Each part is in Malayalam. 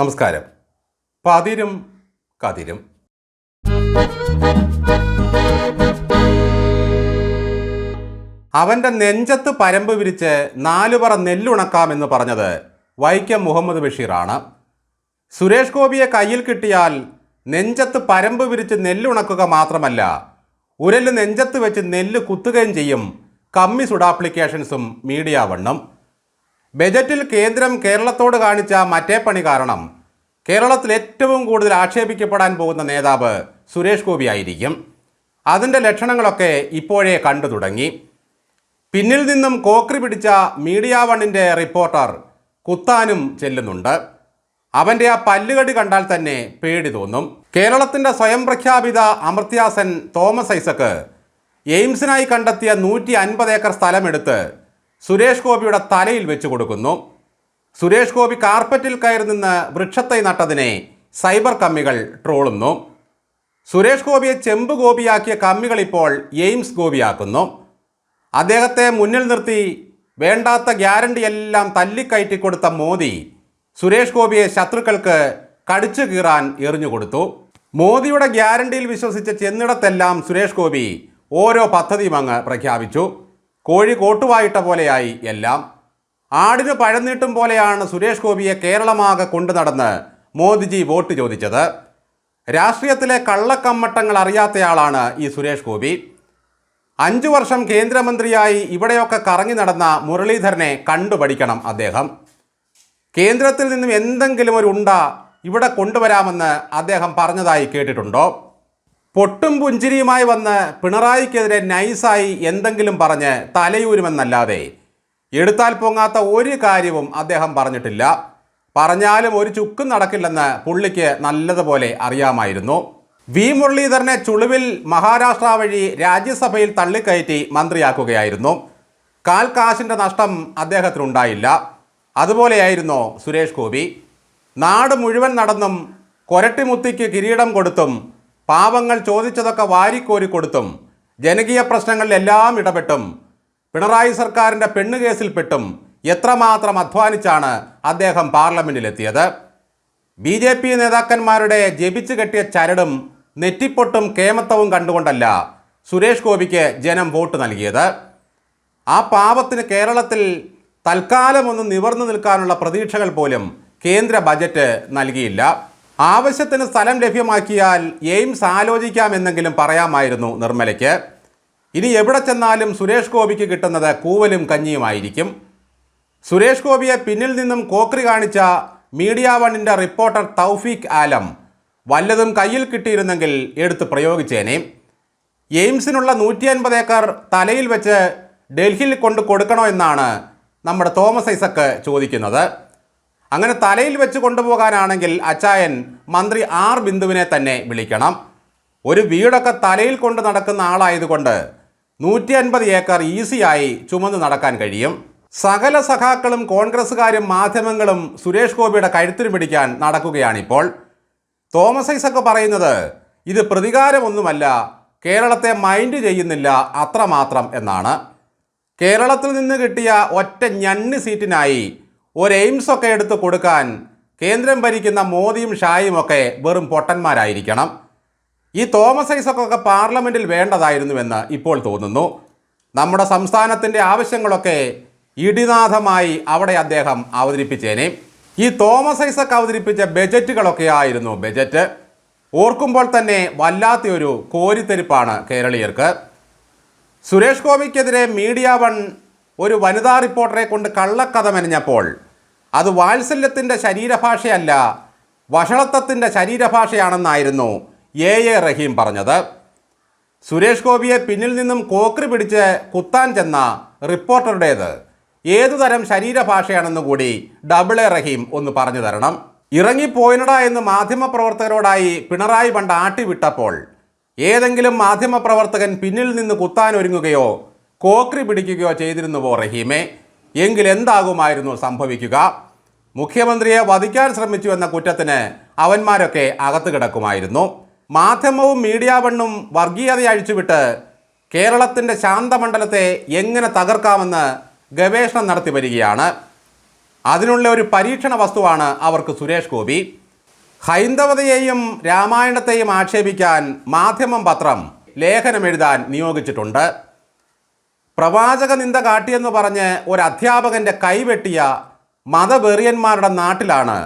നമസ്കാരം. പതിരും കതിരും. അവന്റെ നെഞ്ചത്ത് പരമ്പ് വിരിച്ച് നാലുപറ നെല്ലുണക്കാമെന്ന് പറഞ്ഞത് വൈക്കം മുഹമ്മദ് ബഷീറാണ്. സുരേഷ് ഗോപിയെ കയ്യിൽ കിട്ടിയാൽ നെഞ്ചത്ത് പരമ്പ് വിരിച്ച് നെല്ലുണക്കുക മാത്രമല്ല ഉരൽ നെഞ്ചത്ത് വെച്ച് നെല്ല് കുത്തുകയും ചെയ്യും കമ്മി സുഡാപ്ലിക്കേഷൻസും മീഡിയ വണ്ണും. ബജറ്റിൽ കേന്ദ്രം കേരളത്തോട് കാണിച്ച മറ്റേ പണി കാരണം കേരളത്തിൽ ഏറ്റവും കൂടുതൽ ആക്ഷേപിക്കപ്പെടാൻ പോകുന്ന നേതാവ് സുരേഷ് ഗോപി ആയിരിക്കും. അതിന്റെ ലക്ഷണങ്ങളൊക്കെ ഇപ്പോഴേ കണ്ടു തുടങ്ങി. പിന്നിൽ നിന്നും കോക്രി പിടിച്ച മീഡിയ വണ്ണിന്റെ റിപ്പോർട്ടർ കുത്താനും ചെല്ലുന്നുണ്ട്. അവന്റെ ആ പല്ലുകടി കണ്ടാൽ തന്നെ പേടി തോന്നും. കേരളത്തിന്റെ സ്വയം പ്രഖ്യാപിത അമർത്യാസൻ തോമസ് ഐസക്ക് എയിംസിനായി കണ്ടെത്തിയ നൂറ്റി അൻപത് ഏക്കർ സ്ഥലമെടുത്ത് സുരേഷ് ഗോപിയുടെ തലയിൽ വെച്ച് കൊടുക്കുന്നു. സുരേഷ് ഗോപി കാർപ്പറ്റിൽ കയറി നിന്ന് വൃക്ഷത്തെ നട്ടതിനെ സൈബർ കമ്മികൾ ട്രോളുന്നു. സുരേഷ് ഗോപിയെ ചെമ്പ് ഗോപിയാക്കിയ കമ്മികൾ ഇപ്പോൾ എയിംസ് ഗോപിയാക്കുന്നു. അദ്ദേഹത്തെ മുന്നിൽ നിർത്തി വേണ്ടാത്ത ഗ്യാരണ്ടി എല്ലാം തല്ലിക്കയറ്റി കൊടുത്ത മോദി സുരേഷ് ഗോപിയെ ശത്രുക്കൾക്ക് കടിച്ചു കീറാൻ എറിഞ്ഞുകൊടുത്തു മോദിയുടെ ഗ്യാരണ്ടിയിൽ വിശ്വസിച്ച ചെന്നിടത്തെല്ലാം സുരേഷ് ഗോപി ഓരോ പദ്ധതിയും അങ്ങ് പ്രഖ്യാപിച്ചു. കോഴി കോട്ടുവായിട്ട പോലെയായി എല്ലാം. ആടിന് പഴം നീട്ടും പോലെയാണ് സുരേഷ് ഗോപിയെ കേരളമാകെ കൊണ്ടു നടന്ന് മോദിജി വോട്ട് ചോദിച്ചത്. രാഷ്ട്രീയത്തിലെ കള്ളക്കമ്മട്ടങ്ങൾ അറിയാത്തയാളാണ് ഈ സുരേഷ് ഗോപി. അഞ്ചു വർഷം കേന്ദ്രമന്ത്രിയായി ഇവിടെയൊക്കെ കറങ്ങി നടന്ന മുരളീധരനെ കണ്ടുപഠിക്കണം അദ്ദേഹം. കേന്ദ്രത്തിൽ നിന്നും എന്തെങ്കിലും ഒരു ഉണ്ട ഇവിടെ കൊണ്ടുവരാമെന്ന് അദ്ദേഹം പറഞ്ഞതായി കേട്ടിട്ടുണ്ടോ? പൊട്ടും പുഞ്ചിരിയുമായി വന്ന് പിണറായിക്കെതിരെ നൈസായി എന്തെങ്കിലും പറഞ്ഞ് തലയൂരുമെന്നല്ലാതെ എടുത്താൽ പൊങ്ങാത്ത ഒരു കാര്യവും അദ്ദേഹം പറഞ്ഞിട്ടില്ല. പറഞ്ഞാലും ഒരു ചുക്കും നടക്കില്ലെന്ന് പുള്ളിക്ക് നല്ലതുപോലെ അറിയാമായിരുന്നു. വി മുരളീധരനെ ചുളിവിൽ മഹാരാഷ്ട്ര വഴി രാജ്യസഭയിൽ തള്ളിക്കയറ്റി മന്ത്രിയാക്കുകയായിരുന്നു. കാൽ കാശിന്റെ നഷ്ടം അദ്ദേഹത്തിനുണ്ടായില്ല. അതുപോലെയായിരുന്നു സുരേഷ് ഗോപി. നാട് മുഴുവൻ നടന്നും കൊരട്ടിമുത്തിക്ക് കിരീടം കൊടുത്തും പാവങ്ങൾ ചോദിച്ചതൊക്കെ വാരിക്കോരി കൊടുത്തും ജനകീയ പ്രശ്നങ്ങളിലെല്ലാം ഇടപെട്ടും പിണറായി സർക്കാരിന്റെ പെണ്ണുകേസിൽപ്പെട്ടും എത്രമാത്രം അധ്വാനിച്ചാണ് അദ്ദേഹം പാർലമെന്റിലെത്തിയത് ബി ജെ പി നേതാക്കന്മാരുടെ ജപിച്ചു കെട്ടിയ ചരടും നെറ്റിപ്പൊട്ടും കേമത്തവും കണ്ടുകൊണ്ടല്ല സുരേഷ് ഗോപിക്ക് ജനം വോട്ട് നൽകിയത്. ആ പാപത്തിന് കേരളത്തിൽ തൽക്കാലം ഒന്ന് നിവർന്നു നിൽക്കാനുള്ള പ്രതീക്ഷകൾ പോലും കേന്ദ്ര ബജറ്റ് നൽകിയില്ല. ആവശ്യത്തിന് സ്ഥലം ലഭ്യമാക്കിയാൽ എയിംസ് ആലോചിക്കാമെന്നെങ്കിലും പറയാമായിരുന്നു നിർമ്മലയ്ക്ക്. ഇനി എവിടെ ചെന്നാലും സുരേഷ് ഗോപിക്ക് കിട്ടുന്നത് കൂവലും കഞ്ഞിയുമായിരിക്കും. സുരേഷ് ഗോപിയെ പിന്നിൽ നിന്നും കോക്രി കാണിച്ച മീഡിയ വണ്ണിന്റെ റിപ്പോർട്ടർ തൗഫീഖ് ആലം വല്ലതും കയ്യിൽ കിട്ടിയിരുന്നെങ്കിൽ എടുത്ത് പ്രയോഗിച്ചേനെ. എയിംസിനുള്ള നൂറ്റി അൻപത് ഏക്കർ തലയിൽ വെച്ച് ഡൽഹിയിൽ കൊണ്ട് കൊടുക്കണോ എന്നാണ് നമ്മുടെ തോമസ് ഐസക്ക് ചോദിക്കുന്നത്. അങ്ങനെ തലയിൽ വെച്ച് കൊണ്ടുപോകാനാണെങ്കിൽ അച്ചായൻ മന്ത്രി ആർ ബിന്ദുവിനെ തന്നെ വിളിക്കണം. ഒരു വീടൊക്കെ തലയിൽ കൊണ്ട് നടക്കുന്ന ആളായതുകൊണ്ട് നൂറ്റി അൻപത് ഏക്കർ ഈസിയായി ചുമന്ന് നടക്കാൻ കഴിയും. സകല സഖാക്കളും കോൺഗ്രസ്സുകാരും മാധ്യമങ്ങളും സുരേഷ് ഗോപിയുടെ കഴുത്തിന് പിടിക്കാൻ നടക്കുകയാണിപ്പോൾ. തോമസ് ഐസക് പറയുന്നത് ഇത് പ്രതികാരമൊന്നുമല്ല കേരളത്തെ മൈൻഡ് ചെയ്യുന്നില്ല അത്രമാത്രം എന്നാണ്. കേരളത്തിൽ നിന്ന് കിട്ടിയ ഒറ്റ ഞണ്ണ് സീറ്റിനായി ഒരു എയിംസ് ഒക്കെ എടുത്ത് കൊടുക്കാൻ കേന്ദ്രം ഭരിക്കുന്ന മോദിയും ഷായും ഒക്കെ വെറും പൊട്ടന്മാരായിരിക്കണം. ഈ തോമസ് ഐസക്കൊക്കെ പാർലമെന്റിൽ വേണ്ടതായിരുന്നുവെന്ന് ഇപ്പോൾ തോന്നുന്നു. നമ്മുടെ സംസ്ഥാനത്തിന്റെ ആവശ്യങ്ങളൊക്കെ ഇടിനാഥമായി അവിടെ അദ്ദേഹം അവതരിപ്പിച്ചേനെ. ഈ തോമസ് ഐസക്ക് അവതരിപ്പിച്ച ബജറ്റുകളൊക്കെ ആയിരുന്നു ബജറ്റ്. ഓർക്കുമ്പോൾ തന്നെ വല്ലാത്തൊരു കോരിത്തെരിപ്പാണ് കേരളീയർക്ക്. സുരേഷ് ഗോപിക്കെതിരെ മീഡിയ വൺ ഒരു വനിതാ റിപ്പോർട്ടറെ കൊണ്ട് കള്ളക്കഥ മെനഞ്ഞപ്പോൾ അത് വാത്സല്യത്തിന്റെ ശരീരഭാഷയല്ല വഷളത്വത്തിന്റെ ശരീരഭാഷയാണെന്നായിരുന്നു എ എ റഹീം പറഞ്ഞത്. സുരേഷ് ഗോപിയെ പിന്നിൽ നിന്നും കോക്രി പിടിച്ച് കുത്താൻ ചെന്ന റിപ്പോർട്ടറുടേത് ഏതുതരം ശരീരഭാഷയാണെന്ന് കൂടി ഡബിൾ എ റഹീം ഒന്ന് പറഞ്ഞു തരണം. ഇറങ്ങിപ്പോയിനടാ എന്ന് മാധ്യമപ്രവർത്തകരോടായി പിണറായി പണ്ട് ആട്ടിവിട്ടപ്പോൾ ഏതെങ്കിലും മാധ്യമപ്രവർത്തകൻ പിന്നിൽ നിന്ന് കുത്താൻ ഒരുങ്ങുകയോ കോക്രി പിടിക്കുകയോ ചെയ്തിരുന്നുവോ റഹീമെ? എങ്കിൽ എന്താകുമായിരുന്നു സംഭവിക്കുക? മുഖ്യമന്ത്രിയെ വധിക്കാൻ ശ്രമിച്ചു എന്ന കുറ്റത്തിന് അവന്മാരൊക്കെ അകത്ത് കിടക്കുമായിരുന്നു. മാധ്യമവും മീഡിയ വണ്ണും വർഗീയത അഴിച്ചുവിട്ട് കേരളത്തിന്റെ ശാന്തമണ്ഡലത്തെ എങ്ങനെ തകർക്കാമെന്ന് ഗവേഷണം നടത്തി വരികയാണ്. അതിനുള്ള ഒരു പരീക്ഷണ വസ്തുവാണ് അവർക്ക് സുരേഷ് ഗോപി. ഹൈന്ദവതയെയും രാമായണത്തെയും ആക്ഷേപിക്കാൻ മാധ്യമം പത്രം ലേഖനം എഴുതാൻ നിയോഗിച്ചിട്ടുണ്ട്. പ്രവാചക നിന്ദ കാട്ടിയെന്ന് പറഞ്ഞ് ഒരു അധ്യാപകന്റെ കൈവെട്ടിയ മതവെറിയന്മാരുടെ നാട്ടിലാണ്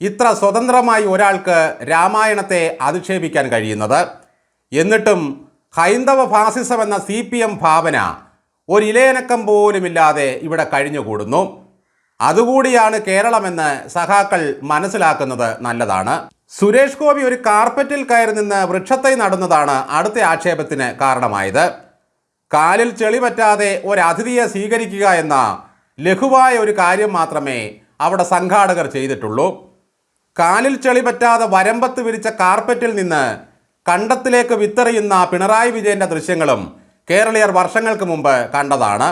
ഇത്ര സ്വതന്ത്രമായി ഒരാൾക്ക് രാമായണത്തെ അധിക്ഷേപിക്കാൻ കഴിയുന്നത്. എന്നിട്ടും ഹൈന്ദവ ഫാസിസം എന്ന സി പി എം ഭാവന ഒരു ഇലയനക്കം പോലുമില്ലാതെ ഇവിടെ കഴിഞ്ഞുകൂടുന്നു. അതുകൂടിയാണ് കേരളമെന്ന് സഖാക്കൾ മനസ്സിലാക്കുന്നത് നല്ലതാണ്. സുരേഷ് ഗോപി ഒരു കാർപ്പറ്റിൽ കയറി നിന്ന് വൃക്ഷത്തെ നടന്നതാണ് അടുത്ത ആക്ഷേപത്തിന് കാരണമായത്. കാലിൽ ചെളി പറ്റാതെ ഒരതിഥിയെ സ്വീകരിക്കുക എന്ന ലഘുവായ ഒരു കാര്യം മാത്രമേ അവിടെ സംഘാടകർ ചെയ്തിട്ടുള്ളൂ. കാലിൽ ചെളി പറ്റാതെ വരമ്പത്ത് വിരിച്ച കാർപ്പറ്റിൽ നിന്ന് കണ്ടത്തിലേക്ക് വിത്തെറിയുന്ന പിണറായി വിജയന്റെ ദൃശ്യങ്ങളും കേരളീയർ വർഷങ്ങൾക്ക് മുമ്പ് കണ്ടതാണ്.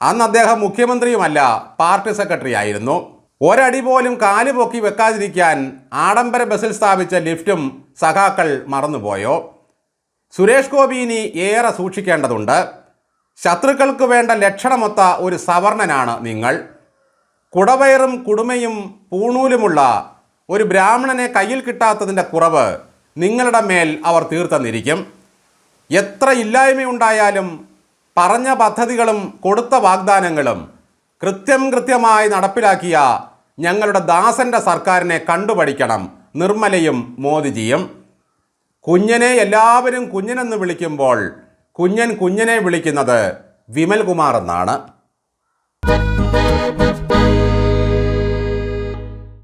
അന്ന് അദ്ദേഹം മുഖ്യമന്ത്രിയുമല്ല പാർട്ടി സെക്രട്ടറി ആയിരുന്നു ഒരടി പോലും കാൽ പൊക്കി വെക്കാതിരിക്കാൻ ആഡംബര ബസ്സിൽ സ്ഥാപിച്ച ലിഫ്റ്റും സഖാക്കൾ മറന്നുപോയോ? സുരേഷ് ഗോപി ഇനി ഏറെ സൂക്ഷിക്കേണ്ടതുണ്ട്. ശത്രുക്കൾക്ക് വേണ്ട ലക്ഷണമൊത്ത ഒരു സവർണനാണ് നിങ്ങൾ. കുടവയറും കുടുമയും പൂണൂലുമുള്ള ഒരു ബ്രാഹ്മണനെ കയ്യിൽ കിട്ടാത്തതിന്റെ കുറവ് നിങ്ങളുടെ മേൽ അവർ തീർത്തന്നിരിക്കും. എത്ര ഇല്ലായ്മയുണ്ടായാലും പറഞ്ഞ പദ്ധതികളും കൊടുത്ത വാഗ്ദാനങ്ങളും കൃത്യം കൃത്യമായി നടപ്പിലാക്കിയ ഞങ്ങളുടെ ദാസന്റെ സർക്കാരിനെ കണ്ടുപഠിക്കണം നിർമ്മലയും മോദിജിയും. കുഞ്ഞനെ എല്ലാവരും കുഞ്ഞനെന്ന് വിളിക്കുമ്പോൾ കുഞ്ഞൻ കുഞ്ഞനെ വിളിക്കുന്നത് വിമൽകുമാർ എന്നാണ്.